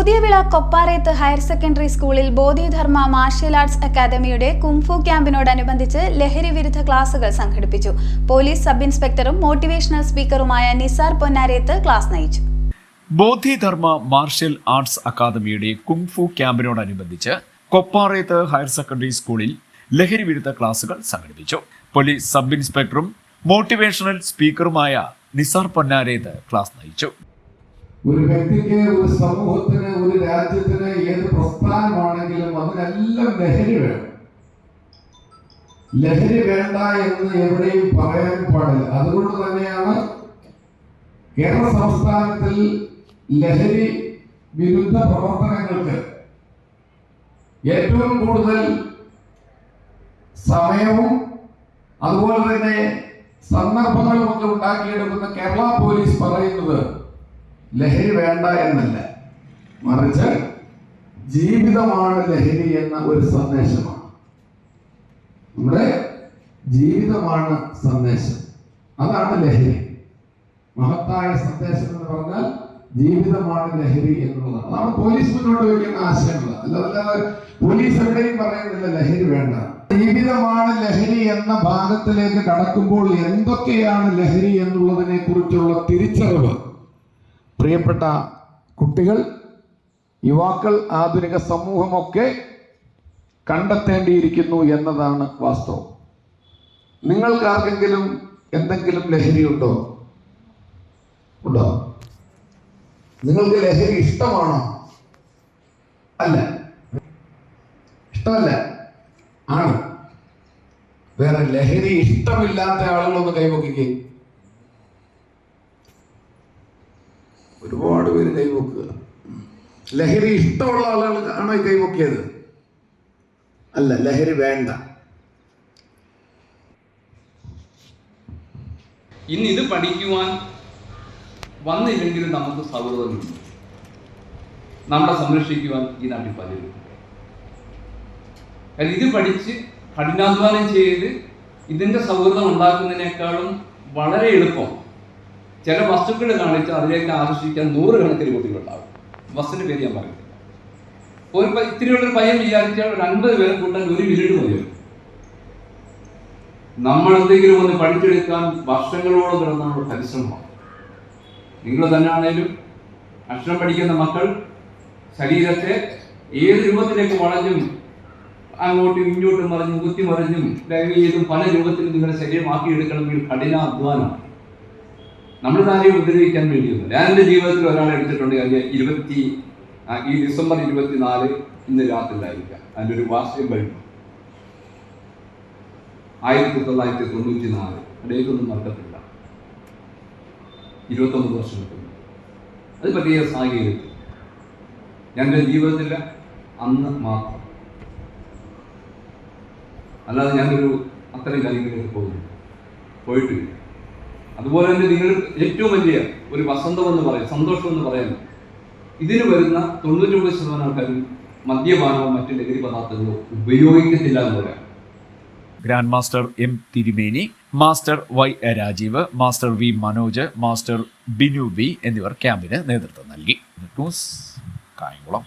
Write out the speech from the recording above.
Puthiyavila Kopparethu higher secondary സ്കൂളിൽ Bodhidharma martial arts അക്കാദമിയുടെ kung fu ക്യാമ്പിനോടനുബന്ധിച്ച് ലഹരി വിരുദ്ധ ക്ലാസുകൾ സംഘടിപ്പിച്ചു. പോലീസ് സബ് ഇൻസ്പെക്ടറും മോട്ടിവേഷണൽ സ്പീക്കറുമായ നിസാർ പൊന്നാരേത്ത് ക്ലാസ് നയിച്ചു. ബോധിധർമ്മ മാർഷ്യൽ ആർട്സ് അക്കാദമിയുടെ കുംഫു ക്യാമ്പിനോടനുബന്ധിച്ച് കൊപ്പാറേത്ത് ഹയർ സെക്കൻഡറി സ്കൂളിൽ ലഹരി വിരുദ്ധ ക്ലാസുകൾ സംഘടിപ്പിച്ചു. പോലീസ് സബ് ഇൻസ്പെക്ടറും മോട്ടിവേഷണൽ സ്പീക്കറുമായ നിസാർ പൊന്നാരേത്ത് ക്ലാസ് നയിച്ചു. ഒരു വ്യക്തിക്ക് ഒരു സമൂഹത്തിന് ഒരു രാജ്യത്തിന് ഏത് പ്രസ്ഥാനമാണെങ്കിലും അതിനെല്ലാം ലഹരി വേണം. ലഹരി വേണ്ട എന്ന് എവിടെയും പറയാൻ പാടില്ല. അതുകൊണ്ട് തന്നെയാണ് കേരള സംസ്ഥാനത്തിൽ ലഹരി വിരുദ്ധ പ്രവർത്തനങ്ങൾക്ക് ഏറ്റവും കൂടുതൽ സമയവും അതുപോലെ തന്നെ സന്ദർഭങ്ങളും ഒക്കെ ഉണ്ടാക്കിയെടുക്കുന്ന കേരള പോലീസ് പറയുന്നത് ലഹരി വേണ്ട എന്നല്ല. മറിച്ച് ജീവിതമാണ് ലഹരി എന്ന ഒരു സന്ദേശമാണ്. നമ്മുടെ ജീവിതമാണ് സന്ദേശം. അതാണ് ലഹരി. മഹത്തായ സന്ദേശം എന്ന് പറഞ്ഞാൽ ജീവിതമാണ് ലഹരി എന്നുള്ളതാണ്. അതാണ് പോലീസ് മുന്നോട്ട് വയ്ക്കുന്ന ആശയങ്ങൾ അല്ലാതെ പോലീസ് എവിടെയും പറയുന്നില്ല ലഹരി വേണ്ട. ജീവിതമാണ് ലഹരി എന്ന ഭാഗത്തിലേക്ക് കടക്കുമ്പോൾ എന്തൊക്കെയാണ് ലഹരി എന്നുള്ളതിനെ കുറിച്ചുള്ള തിരിച്ചറിവ്? പ്രിയപ്പെട്ട കുട്ടികൾ യുവാക്കൾ ആധുനിക സമൂഹമൊക്കെ കണ്ടെത്തേണ്ടിയിരിക്കുന്നു എന്നതാണ് വാസ്തവം. നിങ്ങൾക്ക് ആർക്കെങ്കിലും എന്തെങ്കിലും ലഹരി ഉണ്ടോ? ഉണ്ടോ? നിങ്ങൾക്ക് ലഹരി ഇഷ്ടമാണോ? അല്ല. ഇഷ്ടമല്ല. ആണ്. വേറെ ലഹരി ഇഷ്ടമില്ലാത്ത ആളുകളൊന്ന് കൈവക്കിക്കേ ഒരുപാട് പേര് കൈവക്കുക. ലഹരി ഇഷ്ടമുള്ള ആളുകൾ ആണോ ഈ കൈവക്കിയത്? അല്ല ലഹരി വേണ്ട. ഇന്ന് ഇത് പഠിക്കുവാൻ വന്നില്ലെങ്കിലും നമുക്ക് സൗഹൃദമുണ്ട്. നമ്മളെ സംരക്ഷിക്കുവാൻ ഈ നാട്ടിൽ പലരും. കാരണം ഇത് പഠിച്ച് കഠിനാധ്വാനം ചെയ്ത് ഇതിന്റെ സൗഹൃദം ഉണ്ടാക്കുന്നതിനേക്കാളും വളരെ എളുപ്പം. ചില വസ്തുക്കൾ കാണിച്ച് അതിലേക്ക് ആകർഷിക്കാൻ നൂറുകണക്കിന് കുട്ടികളുണ്ടാവും ബസ്സിന്റെ പേര് ഞാൻ പറയുന്നത് ഒരു ഇത്തിരിയുള്ളൊരു പയ്യൻ വിചാരിച്ചാൽ ഒരു അൻപത് പേരെ കൂട്ടാൻ ഒരു മിനിറ്റ് മതിയോ നമ്മൾ എന്തെങ്കിലും ഒന്ന് പഠിച്ചെടുക്കാൻ വർഷങ്ങളോളം കിടന്നുള്ള പരിശ്രമമാണ് നിങ്ങൾ തന്നെയാണേലും അക്ഷരം പഠിക്കുന്ന മക്കൾ ശരീരത്തെ ഏത് രൂപത്തിലേക്ക് വളഞ്ഞും അങ്ങോട്ടും ഇങ്ങോട്ടും മറിഞ്ഞും കുത്തി മറിഞ്ഞും ഡൈവ് ചെയ്തും പല രൂപത്തിലും നിങ്ങളുടെ ശരീരമാക്കിയെടുക്കണമെങ്കിൽ കഠിന കഠിനാധ്വാനം. നമ്മൾ ആരെയും ഉപദ്രവിക്കാൻ വേണ്ടിയൊന്നും ഞാൻ എന്റെ ജീവിതത്തിൽ ഒരാളെ എടുത്തിട്ടുണ്ട്. കഴിഞ്ഞാൽ ഇരുപത്തി ഈ ഡിസംബർ ഇരുപത്തിനാല് ഇന്ന് രാത്രിയിലായിരിക്കാം അതിന്റെ ഒരു വാർഷികം കഴിഞ്ഞു ആയിരത്തി തൊള്ളായിരത്തി തൊണ്ണൂറ്റി നാല് അദ്ദേഹത്തൊന്നും മറക്കത്തില്ല ഇരുപത്തൊമ്പത് വർഷം കിട്ടുന്നു അത് പറ്റിയ സാഹചര്യത്തിൽ എന്റെ ജീവിതത്തിൽ അന്ന് മാത്രം. അല്ലാതെ ഞാനൊരു അത്തരം കാര്യങ്ങളിലേക്ക് പോകുന്നു പോയിട്ടില്ല. അതുപോലെ തന്നെ നിങ്ങൾ ഏറ്റവും വലിയ ഒരു വസന്തം എന്ന് പറയും സന്തോഷം എന്ന് പറയാം. ഇതിന് വരുന്ന തൊണ്ണൂറ്റൊമ്പത് ശതമാനം ആൾക്കാരും മദ്യപാനമോ മറ്റു ലഹരി പദാർത്ഥങ്ങളോ ഉപയോഗിക്കത്തില്ല എന്ന് പറയാം. Grand master M Thirumeni master Y Rajeev master V Manoj master Binu B എന്നിവർ ക്യാമ്പിന് നേതൃത്വം നൽകി. കായംകുളം